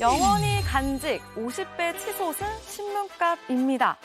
영원히 간직 50배 치솟은 신문값입니다.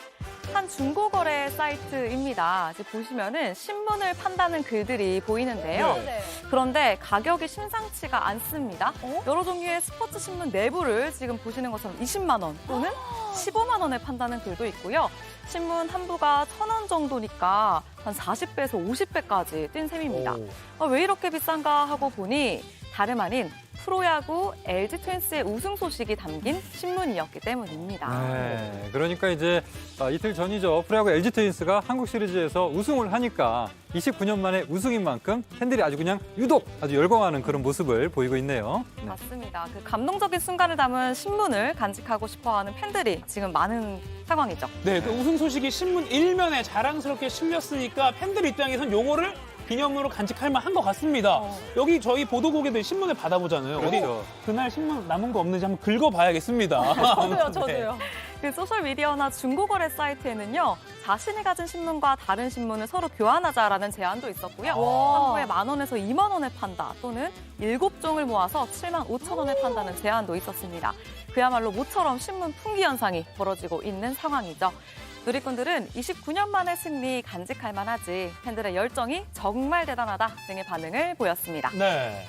한 중고거래 사이트입니다. 이제 보시면은 신문을 판다는 글들이 보이는데요. 네. 그런데 가격이 심상치가 않습니다. 어? 여러 종류의 스포츠 신문 내부를 지금 보시는 것처럼 20만 원 또는 15만 원에 판다는 글도 있고요. 신문 한 부가 천 원 정도니까 한 40배에서 50배까지 뛴 셈입니다. 아, 왜 이렇게 비싼가 하고 보니 다름 아닌 프로야구 LG 트윈스의 우승 소식이 담긴 신문이었기 때문입니다. 네, 그러니까 이제 아, 이틀 전이죠. 프로야구 LG 트윈스가 한국 시리즈에서 우승을 하니까 29년 만에 우승인 만큼 팬들이 아주 그냥 유독 아주 열광하는 그런 모습을 보이고 있네요. 네. 맞습니다. 그 감동적인 순간을 담은 신문을 간직하고 싶어하는 팬들이 지금 많은 상황이죠. 네, 또 우승 소식이 신문 일면에 자랑스럽게 실렸으니까 팬들 입장에선 요거를 기념으로 간직할 만한 것 같습니다. 어. 여기 저희 보도국에들 신문을 받아보잖아요. 어디 그렇죠. 그날 신문 남은 거 없는지 한번 긁어봐야겠습니다. 저도요, 저도요. 네. 그 소셜미디어나 중고거래 사이트에는요, 자신이 가진 신문과 다른 신문을 서로 교환하자라는 제안도 있었고요. 부에 만 원에서 2만 원에 판다 또는 일곱 종을 모아서 7만 5천 원에 판다는 제안도 있었습니다. 그야말로 모처럼 신문 풍기 현상이 벌어지고 있는 상황이죠. 누리꾼들은 29년 만의 승리 간직할 만하지 팬들의 열정이 정말 대단하다 등의 반응을 보였습니다. 네.